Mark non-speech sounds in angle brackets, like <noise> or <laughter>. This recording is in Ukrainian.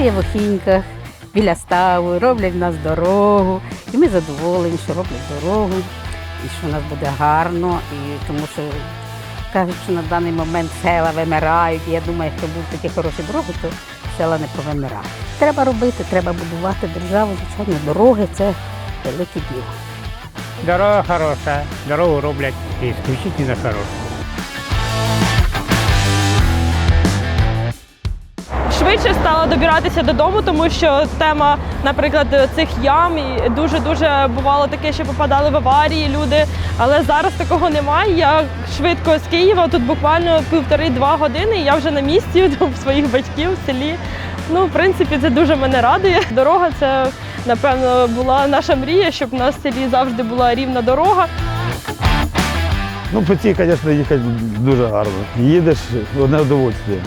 на Євохіньках, біля ставу, роблять в нас дорогу. І ми задоволені, що роблять дорогу, і що в нас буде гарно, і тому що кажуть, що на даний момент села вимирають. І я думаю, якщо будуть такі хороші дороги, то села не повимирають. Треба робити, треба будувати державу, звичайно, дороги це велике діло. Дорога хороша, дорогу роблять і исключительно хорошу. Швидше стала добиратися додому, тому що тема, наприклад, цих ям дуже дуже бувало таке, що попадали в аварії люди. Але зараз такого немає. Я швидко з Києва, тут буквально півтори-два години, і я вже на місці <laughs> до своїх батьків в селі. Ну, в принципі, це дуже мене радує. Дорога це, напевно, була наша мрія, щоб у нас в селі завжди була рівна дорога. Ну, по цій, звісно, їхати дуже гарно. Їдеш одне удовольствие.